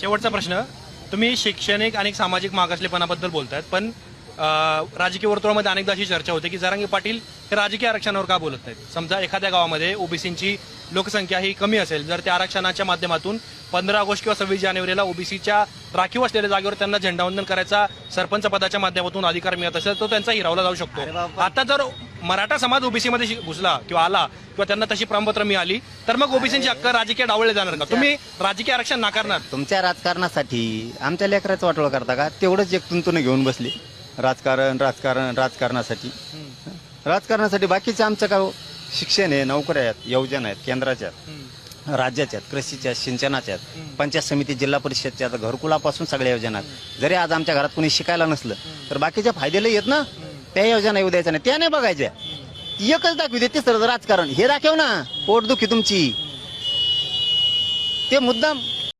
शेवटचा प्रश्न. तुम्ही शैक्षणिक आणि सामाजिक मागासलेपणाबद्दल बोलतायत पण राजकीय वर्तुळामध्ये अनेकदा अशी चर्चा होते की जरांगे पाटील हे राजकीय आरक्षणावर का बोलत नाहीत? समजा एखाद्या गावामध्ये ओबीसीची लोकसंख्या ही कमी असेल जर त्या आरक्षणाच्या माध्यमातून पंधरा ऑगस्ट किंवा सव्वीस जानेवारीला ओबीसीच्या राखीव असलेल्या जागेवर त्यांना झेंडावंदन करायचा सरपंच पदाच्या माध्यमातून अधिकार मिळत असेल तर त्यांचा हिरावला जाऊ शकतो. आता जर मराठा समाज ओबीसी मध्ये घुसला किंवा आला किंवा त्यांना तशी प्रमाणपत्र मिळाली तर मग ओबीसीची हक्क राजकीय डावळले जाणार का? तुम्ही राजकीय आरक्षण नाकारणार. तुमच्या राजकारणासाठी आमच्या लेकराचं वाटोळ करता का? तेवढंच एक तुंतून घेऊन बसले राजकारण राजकारण राजकारणासाठी. राजकारणासाठी बाकीचं आमचं काय हो? शिक्षण आहे नोकऱ्या आहेत योजना आहेत केंद्राच्या आहेत राज्याच्या आहेत कृषीच्या सिंचनाच्या आहेत पंचायत समिती जिल्हा परिषदच्या घरकुलापासून सगळ्या योजना आहेत. जरी आज आमच्या घरात कोणी शिकायला नसलं तर बाकीच्या फायद्याला येत ना? त्या योजना येऊ द्यायच्या नाही. त्या नाही बघायच्या. एकच दाखवी दे तिसरं राजकारण. हे दाखव ना पोटदुखी तुमची. ते मुद्दाम